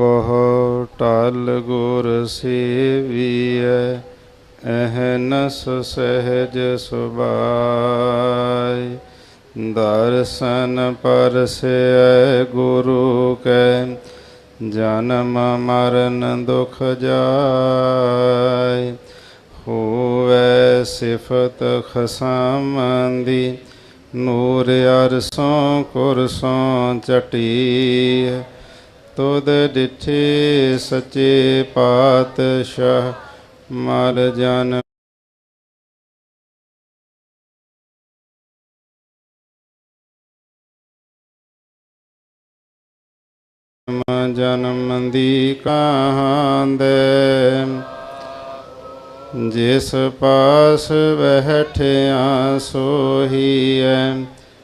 ਕੋ ਟਲ ਗੁਰ ਸੇਵੀਐ ਅਹਨਸ ਸਹਿਜ ਸੁਭਾਈ ਦਰਸ਼ਨ ਪਰਸੈ ਗੁਰੂ ਕੈ, ਜਨਮ ਮਰਨ ਦੁਖ ਜਾਏ ਹੋਵੇ ਸਿਫਤ ਖਸਮੰਦੀ, ਨੂਰ ਅਰਸੋਂ ਕੁਰਸੋਂ ਚਟੀ ਤੁਧ ਡਿਠੇ ਸੱਚੇ ਪਾਤਸ਼ਾਹ ਮਰ ਜਨ ਜਨਮ ਦੀ ਕਹਾਂਦੇ ਜਿਸ ਪਾਸ ਬਹਿਠਿਆ ਸੋਹੀਐ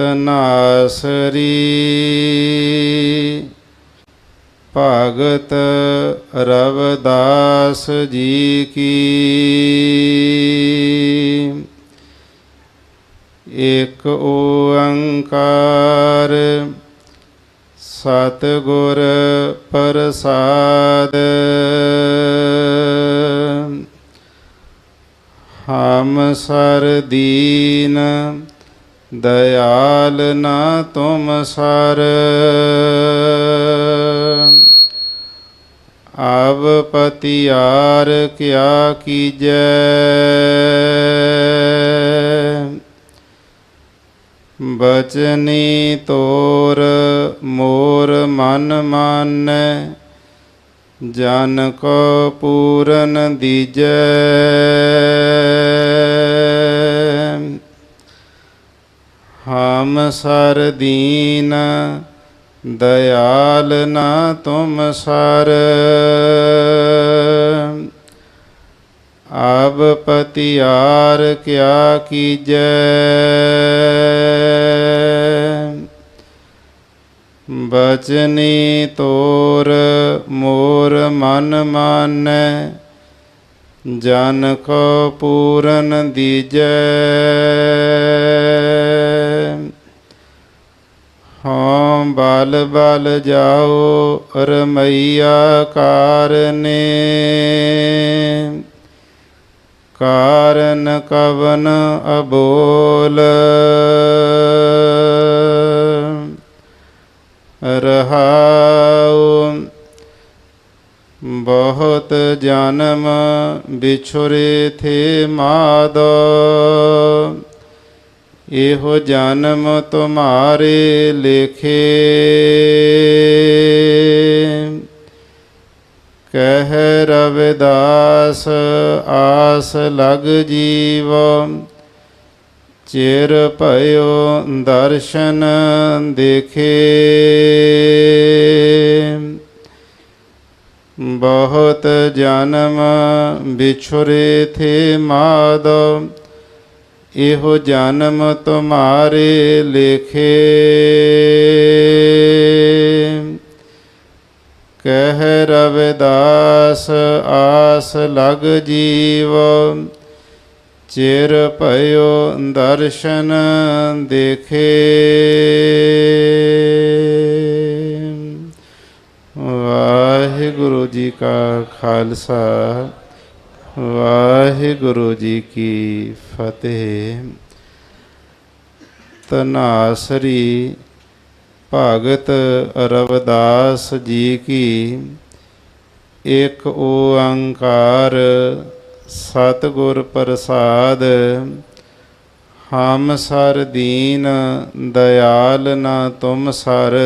ਤਨਾਸਰੀ ਭਗਤ ਰਵਦਾਸ ਜੀ ਕੀ। ਇਕ ਓੰਕਾਰ ਸਤਿਗੁਰ ਪ੍ਰਸਾਦ। ਹਮ ਸ਼ਰਦੀਨ ਦਇਆਲ ਨਾ ਤੁਮ ਸਰ। ਆਵ ਪਤਿਆਰ ਕਿਆ ਕੀਜੈ। ਬਚਨੀ ਤੋਰ ਮੋਰ ਮਨ ਮਾਨੈ, ਜਨ ਕੋ ਪੂਰਨ ਦੀਜੈ। ਹਮ ਸਰ ਦੀਨ, ਦਇਆਲ ਨਾ ਤੁਮ ਸਰ ਆਬ ਪਤਿਆਰ ਕਿਆ ਕੀਜੈ। ਬਚਨੀ ਤੋਰ ਮੋਰ ਮਨ ਮਾਨੈ, ਜਨ ਕੋ ਪੂਰਨ ਦੀਜੈ। ਹਾਂ, ਬਲ ਬਲ ਜਾਓ ਰਮਈਆ ਕਾਰਨੇ। ਕਾਰਨ ਕਵਨ ਅਬੋਲ। ਰਹਾਉ ਬਹੁਤ ਜਨਮ ਵਿਛੁਰੇ ਥੇ ਮਾਦੋ। ਇਹੋ ਜਨਮ ਤੁਮਾਰੇ ਲੇਖੇ। ਕਹਿ ਰਵਿਦਾਸ, ਆਸ ਲਗ ਜੀਵ। ਚਿਰ ਭਇਓ ਦਰਸ਼ਨ ਦੇਖੇ। ਬਹੁਤ ਜਨਮ ਵਿਛੁਰੇ ਥੇ ਮਾਦੋ। ਇਹੋ ਜਨਮ ਤੁਮਾਰੇ ਲੇਖੇ। ਕਹਿ ਰਵਿਦਾਸ, ਆਸ ਲਗ ਜੀਵ। ਚਿਰ ਭਇਓ ਦਰਸ਼ਨ ਦੇਖੇ। ਵਾਹਿਗੁਰੂ ਜੀ ਕਾ ਖਾਲਸਾ। ਵਾਹਿਗੁਰੂ ਜੀ ਕੀ ਫਤਿਹ। ਤਨਾਸਰੀ ਭਗਤ ਰਵਦਾਸ ਜੀ ਕੀ ਇੱਕ ਓੰਕਾਰ ਸਤਿਗੁਰ ਪ੍ਰਸਾਦ, ਹਮ ਸਰ ਦੀਨ ਦਇਆਲ ਨਾ ਤੁਮ ਸਰ,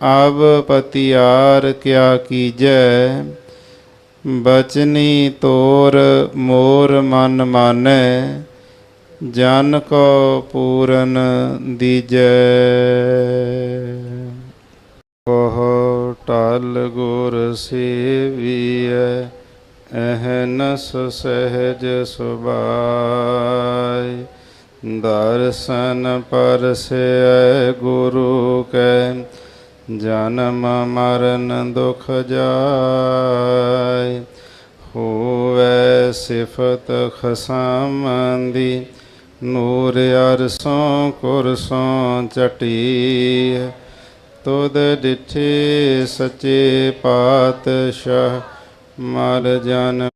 ਅਬ ਪਤਿਆਰ ਕਿਆ ਕੀਜੈ। ਬਚਨੀ ਤੋਰ ਮੋਰ ਮਨ ਮਾਨੈ, ਜਨ ਕੋ ਪੂਰਨ ਦੀਜੈ। ਬਹੁ ਟਲ ਗੁਰ ਸੇਵੀਐ, ਅਹਨਸ ਸਹਿਜ ਸੁਭਾਈ ਦਰਸ਼ਨ ਪਰਸੈ ਗੁਰੂ ਕੈ ਜਨਮ ਮਰਨ ਦੁਖ ਜਾਏ, ਹੋਵੇ ਸਿਫਤ ਖਸਮੰਦੀ, ਨੂਰ ਅਰਸੋਂ ਕੁਰਸੋਂ ਚਟੀ ਤੁਧ ਡਿਠੇ ਸੱਚੇ ਪਾਤਸ਼ਾਹ, ਮਰ ਜਨ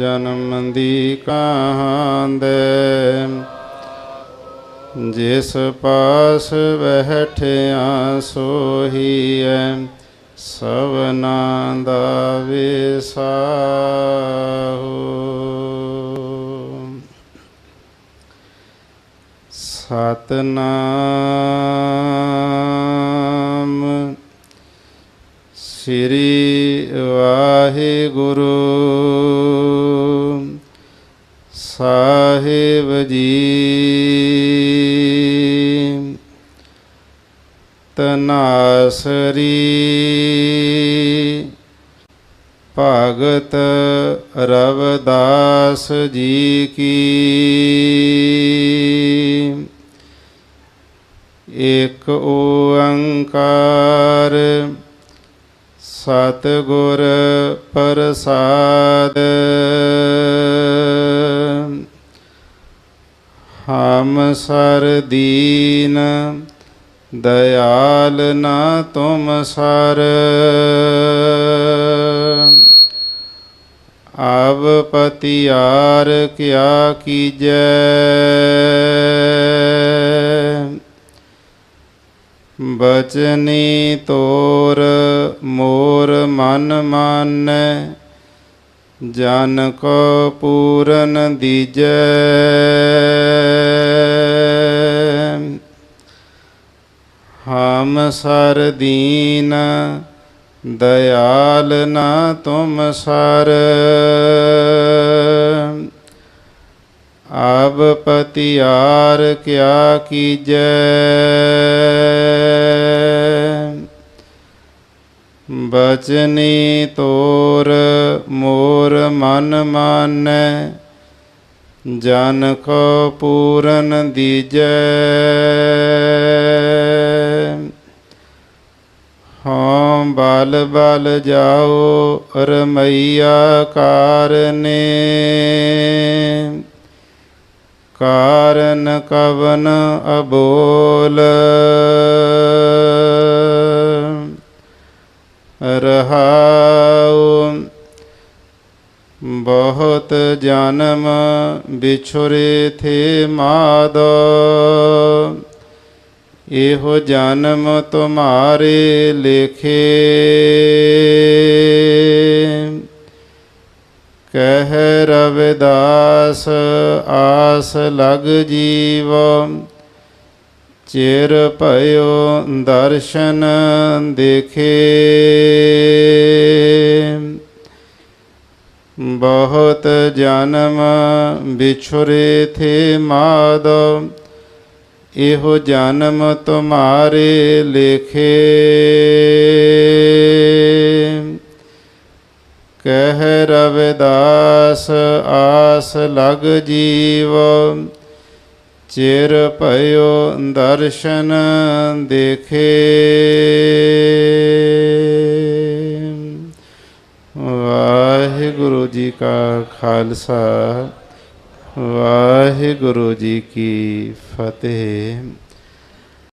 ਜਨਮ ਦੀ ਕਹਾਂਦੇ ਜਿਸ ਪਾਸ ਬਹਿਠਿਆ ਸੋਹੀਐ ਸਵਨਾ ਦਾ ਵਿਸਾਹੋ। ਸਤਨਾਮ ਸ੍ਰੀ ਵਾਹਿਗੁਰੂ। ਸਾਹਿਬ ਜੀ। ਤਨਾਸਰੀ ਭਗਤ ਰਵਦਾਸ ਜੀ ਕੀ। ਇਕ ਓੰਕਾਰ ਸਤਿਗੁਰ ਪ੍ਰਸਾਦ। ਹਮ ਸਰ ਦੀਨ, ਦਇਆਲ ਨਾ ਤੁਮ ਸਰ ਆਵ ਪਤਿਆਰ ਕਿਆ ਕੀਜੈ। ਬਚਨੀ ਤੋਰ ਮੋਰ ਮਨ ਮਾਨੈ, ਜਨ ਕੋ ਪੂਰਨ ਦੀਜੈ। ਹਮ ਸਰ ਦੀਨ, ਦਇਆਲ ਨਾ ਤੁਮ ਸਰ ਆਬ ਪਤਿਆਰ ਕਿਆ ਕੀਜੈ। ਬਚਨੀ ਤੋਰ ਮੋਰ ਮਨ ਮਾਨੈ, ਜਨ ਕੋ ਪੂਰਨ ਦੀਜੈ। ਹਉ ਬਲ ਬਲ ਜਾਓ ਰਮਈਆ ਕਾਰਨੇ। ਕਾਰਨ ਕਵਨ ਅਬੋਲ। ਰਹਾਉ ਬਹੁਤ ਜਨਮ ਵਿਛੁਰੇ ਥੇ ਮਾਦ। ਇਹੋ ਜਨਮ ਤੁਮਾਰੇ ਲੇਖੇ। ਕਹਿ ਰਵਿਦਾਸ, ਆਸ ਲਗ ਜੀਵ। ਚਿਰ ਭਇਓ ਦਰਸ਼ਨ ਦੇਖੇ। ਬਹੁਤ ਜਨਮ ਵਿਛੁਰੇ ਥੇ ਮਾਦ। ਇਹੋ ਜਨਮ ਤੁਮਾਰੇ ਲੇਖੇ। ਕਹਿ ਰਵਿਦਾਸ, ਆਸ ਲਗ ਜੀਵ। ਚਿਰ ਭਇਓ ਦਰਸ਼ਨ ਦੇਖੇ। ਵਾਹਿਗੁਰੂ ਜੀ ਕਾ ਖਾਲਸਾ। ਵਾਹਿਗੁਰੂ ਜੀ ਕੀ ਫਤਿਹ।